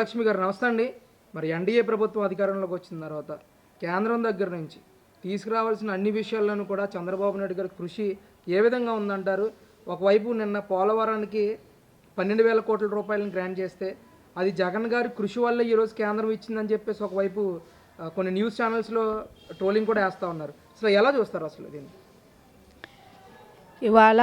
లక్ష్మి గారు నమస్తే అండి. మరి ఎన్డీఏ ప్రభుత్వం అధికారంలోకి వచ్చిన తర్వాత కేంద్రం దగ్గర నుంచి తీసుకురావాల్సిన అన్ని విషయాల్లోనూ కూడా చంద్రబాబు నాయుడు గారి కృషి ఏ విధంగా ఉందంటారు? ఒకవైపు నిన్న పోలవరానికి పన్నెండు వేల కోట్ల రూపాయలను గ్రాంట్ చేస్తే అది జగన్ గారి కృషి వల్ల ఈరోజు కేంద్రం ఇచ్చిందని చెప్పేసి ఒకవైపు కొన్ని న్యూస్ ఛానల్స్లో ట్రోలింగ్ కూడా వేస్తూ ఉన్నారు. అసలు ఎలా చూస్తారు అసలు దీన్ని? ఇవాళ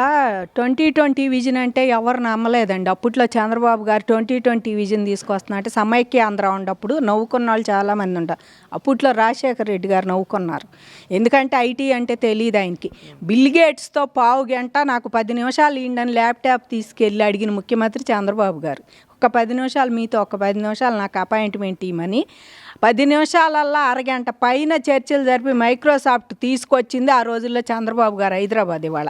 ట్వంటీ ట్వంటీ విజన్ అంటే ఎవరు నమ్మలేదండి. అప్పట్లో చంద్రబాబు గారు ట్వంటీ ట్వంటీ విజన్ తీసుకొస్తున్నా అంటే సమైక్య ఆంధ్ర ఉన్నప్పుడు నవ్వుకున్న వాళ్ళు చాలామంది ఉంటారు. అప్పట్లో రాజశేఖర రెడ్డి గారు నవ్వుకున్నారు. ఎందుకంటే ఐటీ అంటే తెలియదు ఆయనకి. బిల్ గేట్స్తో పావు గంట నాకు పది నిమిషాలు ఇండని ల్యాప్టాప్ తీసుకెళ్ళి అడిగిన ముఖ్యమంత్రి చంద్రబాబు గారు. ఒక పది నిమిషాలు మీతో ఒక పది నిమిషాలు నాకు అపాయింట్మెంట్ ఇవ్వమని పది నిమిషాలల్లా అరగంట పైన చర్చలు జరిపి మైక్రోసాఫ్ట్ తీసుకొచ్చింది ఆ రోజుల్లో చంద్రబాబు గారు హైదరాబాద్ ఇవాళ.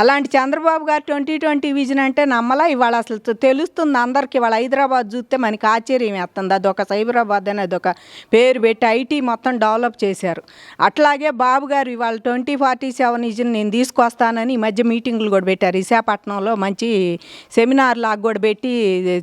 అలాంటి చంద్రబాబు గారు ట్వంటీ ట్వంటీ విజన్ అంటే నమ్మలా ఇవాళ అసలు తెలుస్తుంది అందరికి. ఇవాళ హైదరాబాద్ చూస్తే మనకి ఆశ్చర్యం వేస్తుంది. అదొక సైబరాబాద్ అని అదొక పేరు పెట్టి ఐటీ మొత్తం డెవలప్ చేశారు. అట్లాగే బాబు గారు ఇవాళ ట్వంటీ ఫార్టీ సెవెన్ విజన్ నేను తీసుకొస్తానని ఈ మధ్య మీటింగులు కూడా పెట్టారు. విశాఖపట్నంలో మంచి సెమినార్ లాగా కూడా పెట్టి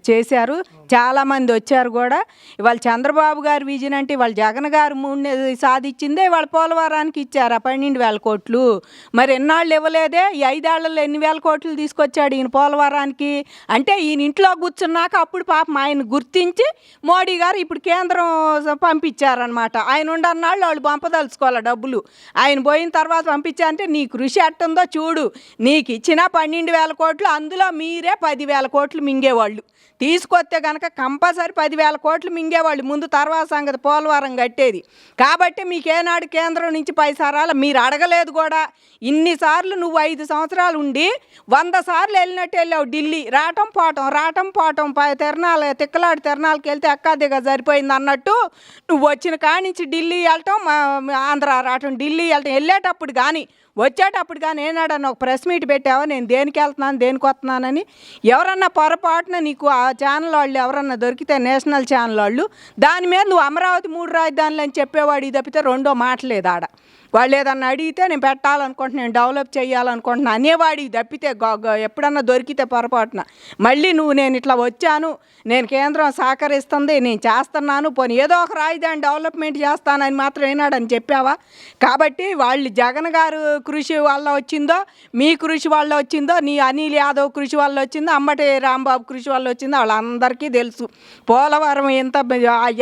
చేశారు. చాలామంది వచ్చారు కూడా. ఇవాళ చంద్రబాబు గారి విజన్ అంటే ఇవాళ జగన్ గారు మూడు సాధించిందే ఇవాళ పోలవరానికి ఇచ్చారు ఆ పన్నెండు వేల కోట్లు. మరి ఎన్నాళ్ళు ఇవ్వలేదే? ఈ ఐదేళ్ళలో ఎన్ని వేల కోట్లు తీసుకొచ్చాడు ఈయన పోలవరానికి? అంటే ఈయన ఇంట్లో కూర్చున్నాక అప్పుడు పాపం ఆయన గుర్తించి మోడీ గారు ఇప్పుడు కేంద్రం పంపించారనమాట ఆయన ఉండన్నాళ్ళు వాళ్ళు పంపదలుచుకోవాలి డబ్బులు. ఆయన పోయిన తర్వాత పంపించారంటే నీ కృషి ఎట్టుందో చూడు. నీకు ఇచ్చిన పన్నెండు వేల కోట్లు అందులో మీరే పదివేల కోట్లు మింగేవాళ్ళు. తీసుకొస్తే కనుక కంపల్సరీ పదివేల కోట్లు మింగేవాళ్ళు. ముందు తర్వాత సంగతి పోలవరం కట్టేది. కాబట్టి మీకు ఏనాడు కేంద్రం నుంచి పైసారాలు మీరు అడగలేదు కూడా. ఇన్నిసార్లు నువ్వు ఐదు సంవత్సరాలు ఉండి వంద సార్లు వెళ్ళినట్టు వెళ్ళావు. ఢిల్లీ రావటం పోవటం రావటం పోవటం ప- తిరణాలు తిక్కలాడు తిరణాలకి వెళ్తే ఎక్కాదిగా సరిపోయింది అన్నట్టు నువ్వు వచ్చిన కాడి నుంచి ఢిల్లీ వెళ్ళటం ఆంధ్ర రావటం ఢిల్లీ వెళ్ళటం వెళ్ళేటప్పుడు కానీ వచ్చేటప్పుడు కానీ ఏనాడన్నా ఒక ప్రెస్ మీట్ పెట్టావా? నేను దేనికి వెళ్తున్నాను దేనికి వస్తున్నానని? ఎవరన్నా పొరపాటున నీకు ఆ ఛానల్ వాళ్ళు ఎవరన్నా దొరికితే నేషనల్ ఛానల్ వాళ్ళు దాని మీద నువ్వు అమరావతి మూడు రాజధానులు అని చెప్పేవాడు ఇది తప్పితే రెండో మాటలేదు ఆడ వాళ్ళు ఏదన్నా అడిగితే నేను పెట్టాలనుకుంటున్నాను నేను డెవలప్ చేయాలనుకుంటున్నా అనేవాడి తప్పితే ఎప్పుడన్నా దొరికితే పొరపాటున. మళ్ళీ నువ్వు నేను ఇట్లా వచ్చాను నేను కేంద్రం సహకరిస్తుంది నేను చేస్తున్నాను పోనీ ఏదో ఒక రాజధాని డెవలప్మెంట్ చేస్తానని మాత్రం ఏనాడని చెప్పావా? కాబట్టి వాళ్ళు జగన్ గారు కృషి వల్ల వచ్చిందో మీ కృషి వల్ల వచ్చిందో నీ అనిల్ యాదవ్ కృషి వల్ల వచ్చిందో అమ్మటి రాంబాబు కృషి వల్ల వచ్చిందో వాళ్ళందరికీ తెలుసు. పోలవరం ఎంత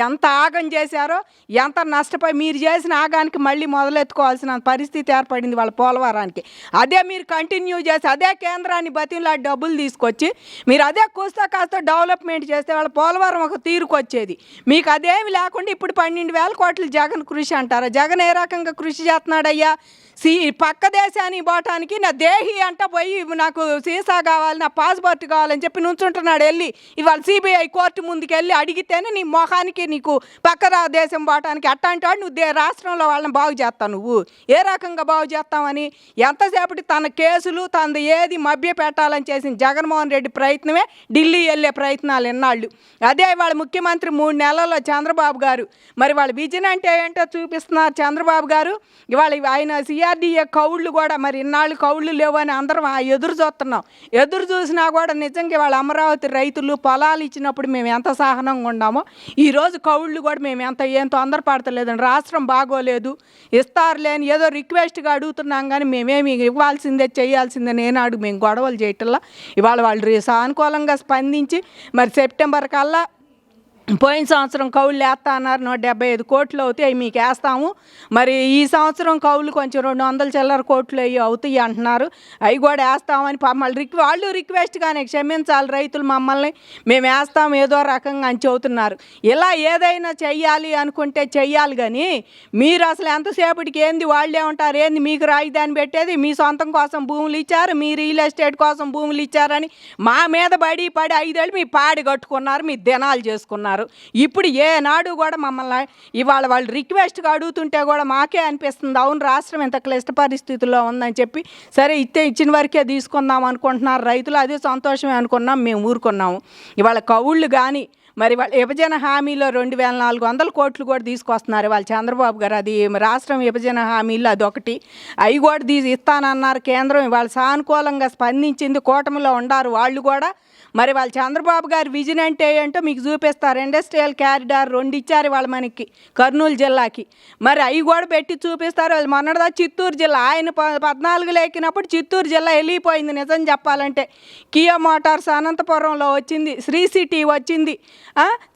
ఎంత ఆగం చేశారో ఎంత నష్టపోయి మీరు చేసిన ఆగానికి మళ్ళీ మొదలెత్తుకో చేసుకోవాల్సిన పరిస్థితి ఏర్పడింది వాళ్ళ పోలవరానికి. అదే మీరు కంటిన్యూ చేసి అదే కేంద్రాన్ని బతిలా డబ్బులు తీసుకొచ్చి మీరు అదే కూస్తా కాస్త డెవలప్మెంట్ చేస్తే వాళ్ళ పోలవరం ఒక తీరుకొచ్చేది. మీకు అదేమి లేకుండా ఇప్పుడు పన్నెండు వేల కోట్లు జగన్ కృషి అంటారా? జగన్ ఏ రకంగా కృషి చేస్తున్నాడయ్యా? సీ పక్క దేశానికి పోవటానికి నా దేహి అంట పోయి నాకు సీసా కావాలి నా పాస్పోర్ట్ కావాలని చెప్పి నుంచుంటున్నాడు వెళ్ళి. ఇవాళ సిబిఐ కోర్టు ముందుకెళ్ళి అడిగితేనే నీ మొహానికి నీకు పక్క రా- దేశం పోవటానికి అట్టాంటి వాడు నువ్వు దే రాష్ట్రంలో వాళ్ళని బాగు చేస్తావు నువ్వు. ఏ రకంగా బాగు చేస్తావని ఎంతసేపటి తన కేసులు తనది ఏది మభ్య పెట్టాలని చేసిన జగన్మోహన్ రెడ్డి ప్రయత్నమే ఢిల్లీ వెళ్ళే ప్రయత్నాలు ఎన్నాళ్ళు అదే వాళ్ళ ముఖ్యమంత్రి మూడు నెలల్లో చంద్రబాబు గారు. మరి వాళ్ళ విజన్ అంటే ఏంటో చూపిస్తున్నారు చంద్రబాబు గారు. ఇవాళ ఆయన సిఆర్డీఏ కౌళ్ళు కూడా మరి ఇన్నాళ్ళు కౌళ్ళు లేవు అని అందరం ఆ ఎదురు చూస్తున్నాం. ఎదురు చూసినా కూడా నిజంగా వాళ్ళ అమరావతి రైతులు పొలాలు ఇచ్చినప్పుడు మేము ఎంత సహనంగా ఉన్నామో ఈరోజు కౌళ్ళు కూడా మేము ఎంత ఏం తొందరపడతలేదండి రాష్ట్రం బాగోలేదు ఇస్తా ఇస్తారు లేని ఏదో రిక్వెస్ట్గా అడుగుతున్నాం కానీ మేమేమి ఇవ్వాల్సిందే చేయాల్సిందే నేనాడు మేము గొడవలు చేయటంలా. ఇవాళ వాళ్ళు సానుకూలంగా స్పందించి మరి సెప్టెంబర్ కల్లా పోయిన సంవత్సరం కౌలు వేస్తా అన్నారు. నూట డెబ్బై ఐదు కోట్లు అవుతాయి అవి మీకు వేస్తాము. మరి ఈ సంవత్సరం కౌలు కొంచెం రెండు వందల చిల్లర కోట్లు అవి అవుతాయి అంటున్నారు. అవి కూడా వేస్తామని పాపం వాళ్ళు రిక్వె వాళ్ళు రిక్వెస్ట్గానే క్షమించాలి రైతులు మమ్మల్ని. మేము వేస్తాం ఏదో రకంగా అని చెబుతున్నారు. ఇలా ఏదైనా చెయ్యాలి అనుకుంటే చెయ్యాలి కానీ మీరు అసలు ఎంతసేపటికి ఏంది వాళ్ళే ఉంటారు? ఏంది మీకు రాజధాని పెట్టేది? మీ సొంతం కోసం భూములు ఇచ్చారు? మీ రియల్ ఎస్టేట్ కోసం భూములు ఇచ్చారని మా మీద పడి పడి ఐదేళ్ళు మీ పాడి కట్టుకున్నారు మీ దినాలు చేసుకున్నారు. ఇప్పుడు ఏనాడు కూడా మమ్మల్ని ఇవాళ వాళ్ళు రిక్వెస్ట్గా అడుగుతుంటే కూడా మాకే అనిపిస్తుంది. అవును రాష్ట్రం ఇంత క్లిష్ట పరిస్థితుల్లో ఉందని చెప్పి సరే ఇస్తే ఇచ్చిన వరకే తీసుకుందాం అనుకుంటున్నారు. రైతులు అదే సంతోషమే అనుకున్నాం మేము ఊరుకున్నాము. ఇవాళ కవుళ్ళు కానీ మరి వాళ్ళ విభజన హామీలో రెండు వేల నాలుగు వందల కోట్లు కూడా తీసుకొస్తున్నారు. వాళ్ళు చంద్రబాబు గారు అది రాష్ట్రం విభజన హామీలు అదొకటి అవి కూడా తీసి ఇస్తానన్నారు కేంద్రం. ఇవాళ సానుకూలంగా స్పందించింది కూటమిలో ఉండారు వాళ్ళు కూడా. మరి వాళ్ళు చంద్రబాబు గారి విజన్ అంటే ఏంటో మీకు చూపిస్తారు ఇండస్ట్రియల్ క్యారిడార్ రెండు ఇచ్చారు వాళ్ళు మనకి కర్నూలు జిల్లాకి. మరి అవి కూడా పెట్టి చూపిస్తారు. వాళ్ళు మొన్నటిదా చిత్తూరు జిల్లా. ఆయన ప- పద్నాలుగులో ఎక్కినప్పుడు చిత్తూరు జిల్లా వెళ్ళిపోయింది నిజం చెప్పాలంటే. కియా మోటార్స్ అనంతపురంలో వచ్చింది శ్రీ సిటీ వచ్చింది.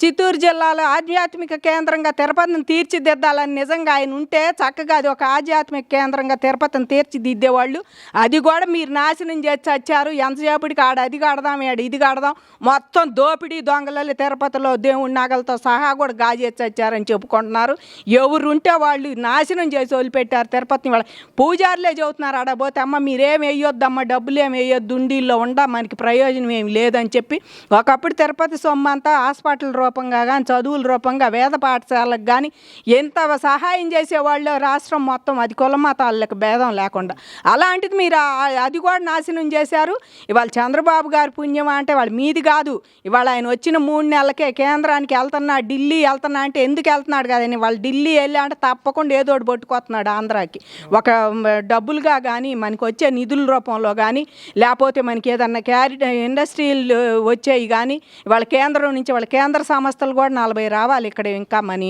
చిత్తూరు జిల్లాలో ఆధ్యాత్మిక కేంద్రంగా తిరుపతిని తీర్చిదిద్దాలని నిజంగా ఆయన ఉంటే చక్కగా అది ఒక ఆధ్యాత్మిక కేంద్రంగా తిరుపతిని తీర్చిదిద్దేవాళ్ళు. అది కూడా మీరు నాశనం చేసి వచ్చారు ఎంతసేపటికి ఆడ అది కడదాం ఆడ ఇది కడదాం మొత్తం దోపిడీ దొంగలల్లి తిరుపతిలో దేవుడి నగలతో సహా కూడా గాజేచ్చారని వచ్చారని చెప్పుకుంటున్నారు. ఎవరు ఉంటే వాళ్ళు నాశనం చేసి వదిలిపెట్టారు తిరుపతిని వాళ్ళ పూజారులే చెబుతున్నారు. ఆడ పోతే అమ్మ మీరేం వేయొద్దమ్మ డబ్బులు ఏమి వేయొద్దు ఉండిల్లో ఉండ మనకి ప్రయోజనం ఏమి లేదని చెప్పి ఒకప్పుడు తిరుపతి సొమ్ము అంతా హాస్పిటల్ రూపంగా కానీ చదువుల రూపంగా వేద పాఠశాలకు కానీ ఎంత సహాయం చేసేవాళ్ళు రాష్ట్రం మొత్తం అది కులమతాలకు భేదం లేకుండా. అలాంటిది మీరు అది కూడా నాశనం చేశారు. ఇవాళ చంద్రబాబు గారి పుణ్యమా అంటే వాళ్ళ మీది కాదు. ఇవాళ ఆయన వచ్చిన మూడు నెలలకే కేంద్రానికి వెళ్తున్నా ఢిల్లీ వెళ్తున్నా అంటే ఎందుకు వెళ్తున్నాడు కదండి వాళ్ళు ఢిల్లీ వెళ్ళి అంటే తప్పకుండా ఏదో ఒకటి పట్టుకొస్తున్నాడు ఆంధ్రాకి. ఒక డబ్బులుగా కానీ మనకి వచ్చే నిధుల రూపంలో కానీ లేకపోతే మనకి ఏదన్నా క్యారీ ఇండస్ట్రీలు వచ్చేవి కానీ వాళ్ళ కేంద్రం నుంచి వాళ్ళ కేంద్ర సంస్థలు కూడా నలభై రావాలి ఇక్కడ ఇంకా మన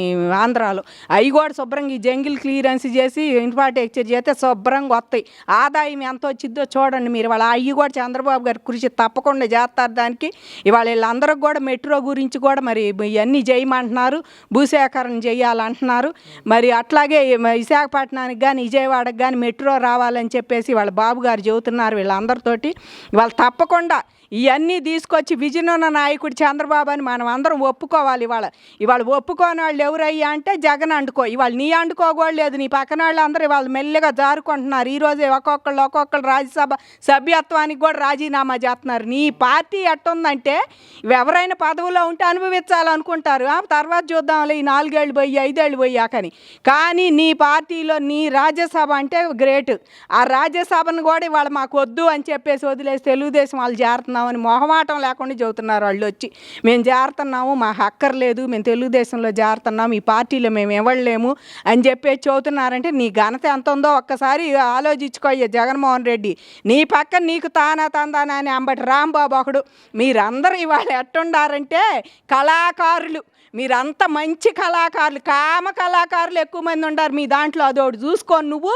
ఆంధ్రాలో. అవి కూడా శుభ్రంగా ఈ జంగిల్ క్లియరెన్స్ చేసి ఇన్ఫ్రాస్ట్రక్చర్ చేస్తే శుభ్రంగా వస్తాయి. ఆదాయం ఎంత వచ్చిందో చూడండి మీరు. వాళ్ళ అవి కూడా చంద్రబాబు గారి కృషి తప్పకుండా చేస్తారు. దానికి ఇవాళ వీళ్ళందరికి కూడా మెట్రో గురించి కూడా మరి ఇవన్నీ చేయమంటున్నారు. భూసేకరణ చేయాలంటున్నారు. మరి అట్లాగే విశాఖపట్నానికి కానీ విజయవాడకి కానీ మెట్రో రావాలని చెప్పేసి వాళ్ళ బాబు గారు చెబుతున్నారు వీళ్ళందరితోటి. వాళ్ళు తప్పకుండా ఇవన్నీ తీసుకొచ్చి విజయనున్న నాయకుడు చంద్రబాబు అని మనం అందరం ఒప్పుకోవాలి ఇవాళ. ఇవాళ ఒప్పుకోని వాళ్ళు ఎవరయ్యా అంటే జగన్ అండుకో ఇవాళ నీ అండుకోకూడలేదు నీ పక్కన వాళ్ళు అందరూ ఇవాళ మెల్లిగా జారుకుంటున్నారు. ఈరోజే ఒక్కొక్కళ్ళు ఒక్కొక్కళ్ళు రాజ్యసభ సభ్యత్వానికి కూడా రాజీనామా చేస్తున్నారు. నీ పార్టీ ఎట్టుందంటే ఇవి ఎవరైనా పదవిలో ఉంటే అనుభవించాలనుకుంటారు. తర్వాత చూద్దాంలే ఈ నాలుగేళ్ళు పోయి ఐదేళ్ళు పోయాకని. కానీ నీ పార్టీలో నీ రాజ్యసభ అంటే గ్రేట్. ఆ రాజ్యసభను కూడా ఇవాళ మాకు వద్దు అని చెప్పేసి వదిలేసి తెలుగుదేశం వాళ్ళు చేరుతున్నామని మొహమాటం లేకుండా చెబుతున్నారు వాళ్ళు వచ్చి. మేము చేరుతున్నాము మాకు అక్కర్లేదు మేము తెలుగుదేశంలో చేరుతున్నాము ఈ పార్టీలో మేము ఇవ్వలేము అని చెప్పేసి చెబుతున్నారంటే నీ ఘనత ఎంత ఉందో ఒక్కసారి ఆలోచించుకోయ్య జగన్మోహన్ రెడ్డి. నీ పక్కన నీకు తానా తందానా అని అంబటి రాంబాబు ఒకడు మీరందరూ ఇవాళ ఎట్టుండారంటే కళాకారులు. మీరంతా మంచి కళాకారులు కామ కళాకారులు ఎక్కువ మంది ఉండారు. మీ దాంట్లో అదోడు చూసుకొని నువ్వు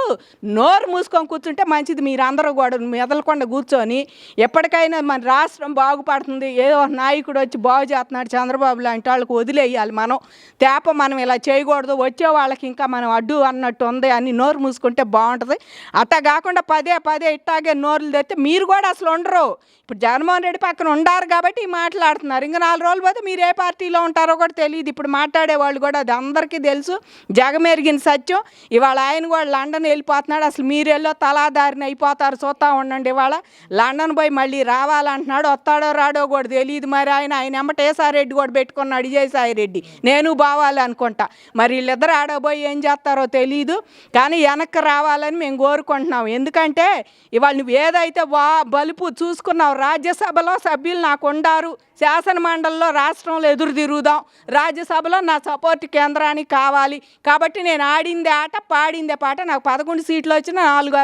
నోరు మూసుకొని కూర్చుంటే మంచిది. మీరందరూ కూడా మెదలకుండా కూర్చొని ఎప్పటికైనా మన రాష్ట్రం బాగుపడుతుంది. ఏదో నాయకుడు వచ్చి బాగు చేస్తున్నాడు చంద్రబాబు లాంటి వాళ్ళకి వదిలేయాలి మనం. తేప మనం ఇలా చేయకూడదు. వచ్చే వాళ్ళకి ఇంకా మనం అడ్డు అన్నట్టు ఉంది అని నోరు మూసుకుంటే బాగుంటుంది. అట్ట కాకుండా పదే పదే ఇట్టాగే నోరులు తెస్తే మీరు కూడా అసలు ఉండరు. ఇప్పుడు జగన్మోహన్ రెడ్డి పక్కన ఉండారు కాబట్టి మాట్లాడుతున్నారు ఇంకా నాలుగు రోజులు పోతే మీరు ఏ పార్టీలో ఉంటారో కూడా తెలియదు ఇప్పుడు మాట్లాడే వాళ్ళు కూడా అది అందరికీ తెలుసు. జగమెరిగిన సత్యం. ఇవాళ ఆయన కూడా లండన్ వెళ్ళిపోతున్నాడు. అసలు మీరు తలాదారిని అయిపోతారు. చూస్తూ ఉండండి ఇవాళ. లండన్ పోయి మళ్ళీ రావాలంటున్నాడు వస్తాడో రాడో కూడా తెలియదు మరి ఆయన. ఆయన ఎమ్మట రెడ్డి కూడా పెట్టుకున్నాడు. విజయసాయి రెడ్డి నేను బావాలి అనుకుంటా. మరి వీళ్ళిద్దరు ఆడబోయి ఏం చేస్తారో తెలియదు కానీ వెనక్కి రావాలని మేము కోరుకుంటున్నాం. ఎందుకంటే ఇవాళ నువ్వు ఏదైతే వా బలుపు చూసుకున్నావు రాజ్యసభలో సభ్యులు నాకు ఉండారు. శాసనమండలిలో రాష్ట్రంలో ఎదురు తిరుగుదాం. రాజ్యసభలో నా సపోర్ట్ కేంద్రానికి కావాలి. కాబట్టి నేను ఆడిందే ఆట పాడిందే పాట. నాకు పదకొండు సీట్లు వచ్చిన నాలుగు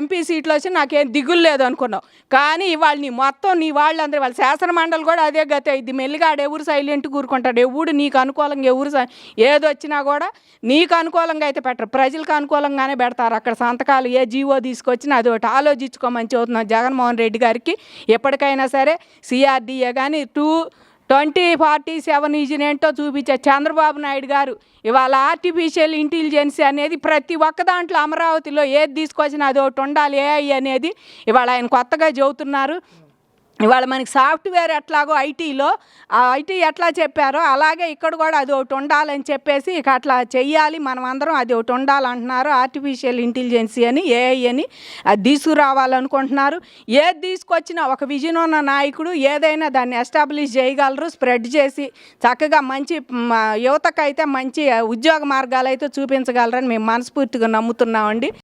ఎంపీ సీట్లు వచ్చిన నాకేం దిగులు లేదు అనుకున్నావు. కానీ ఇవాళ నీ మొత్తం నీ వాళ్ళందరూ వాళ్ళ శాసన మండలి కూడా అదే గత ఇది మెల్లిగా ఎవరు సైలెంట్ కూరుకుంటాడు ఎవడు నీకు అనుకూలంగా ఎవరు ఏది వచ్చినా కూడా నీకు అనుకూలంగా అయితే పెట్టరు. ప్రజలకు అనుకూలంగానే పెడతారు. అక్కడ సంతకాలు ఏ జీవో తీసుకొచ్చినా అది ఒకటి. ఆలోచించుకోమని చెబుతున్నాను జగన్మోహన్ రెడ్డి గారికి. ఎప్పటికైనా సరే సిఆర్డీఏ కానీ టూ ట్వంటీ ఫార్టీ సెవెన్ ఈజీని ఏంటో చూపించే చంద్రబాబు నాయుడు గారు ఇవాళ ఆర్టిఫిషియల్ ఇంటెలిజెన్స్ అనేది ప్రతి ఒక్క దాంట్లో అమరావతిలో ఏది తీసుకొచ్చినా అది ఒకటి ఉండాలి ఏఐ అనేది ఇవాళ ఆయన కొత్తగా చెబుతున్నారు. ఇవాళ మనకి సాఫ్ట్వేర్ ఎట్లాగో ఐటీలో ఆ ఐటీ ఎట్లా చెప్పారో అలాగే ఇక్కడ కూడా అది ఒకటి ఉండాలని చెప్పేసి ఇక అట్లా చెయ్యాలి మనం అందరం అది ఒకటి ఉండాలంటున్నారు. ఆర్టిఫిషియల్ ఇంటెలిజెన్సీ అని ఏఐ అని అది తీసుకురావాలనుకుంటున్నారు. ఏది తీసుకొచ్చినా ఒక విజన్ ఉన్న నాయకుడు ఏదైనా దాన్ని ఎస్టాబ్లిష్ చేయగలరు స్ప్రెడ్ చేసి చక్కగా మంచి యువతకైతే మంచి ఉద్యోగ మార్గాలు అయితే చూపించగలరని మేము మనస్ఫూర్తిగా నమ్ముతున్నామండి.